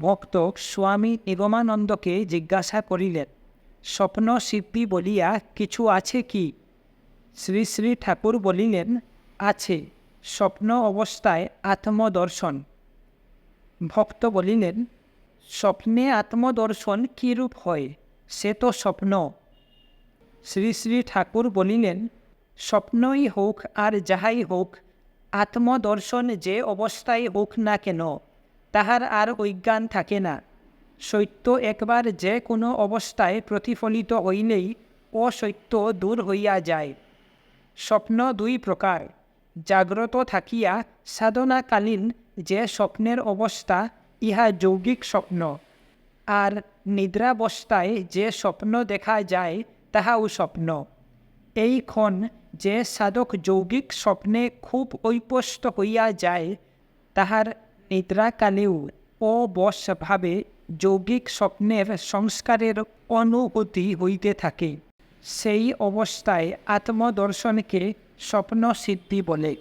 ভক্ত স্বামী নিগমানন্দকে জিজ্ঞাসা করিলেন স্বপ্ন সিদ্ধি বলিয়া কিছু আছে কি? শ্রী শ্রী ঠাকুর বলিলেন, আছে, স্বপ্ন অবস্থায় আত্মদর্শন। ভক্ত বলিলেন, স্বপ্নে আত্মদর্শন কীরূপ হয়? সে তো স্বপ্ন। শ্রী শ্রী ঠাকুর বলিলেন, স্বপ্নই হোক আর যাহাই হোক, আত্মদর্শন যে অবস্থায় হোক না কেন তাহার আর অজ্ঞান থাকে না। সত্য একবার যে কোনো অবস্থায় প্রতিফলিত হইলেই অসত্য দূর হইয়া যায়। স্বপ্ন দুই প্রকার, জাগ্রত থাকিয়া সাধনাকালীন যে স্বপ্নের অবস্থা, ইহা যৌগিক স্বপ্ন। আর নিদ্রাবস্থায় যে স্বপ্ন দেখা যায়, তাহাও স্বপ্ন। এই ক্ষণ যে সাধক যৌগিক স্বপ্নে খুব ঐপষ্ট হইয়া যায়, তাহার নিদ্রাকালেও অবশভাবে যৌগিক স্বপ্নের সংস্কারের অনুভূতি হইতে থাকে। সেই অবস্থায় আত্মদর্শনকে স্বপ্ন সিদ্ধি বলে।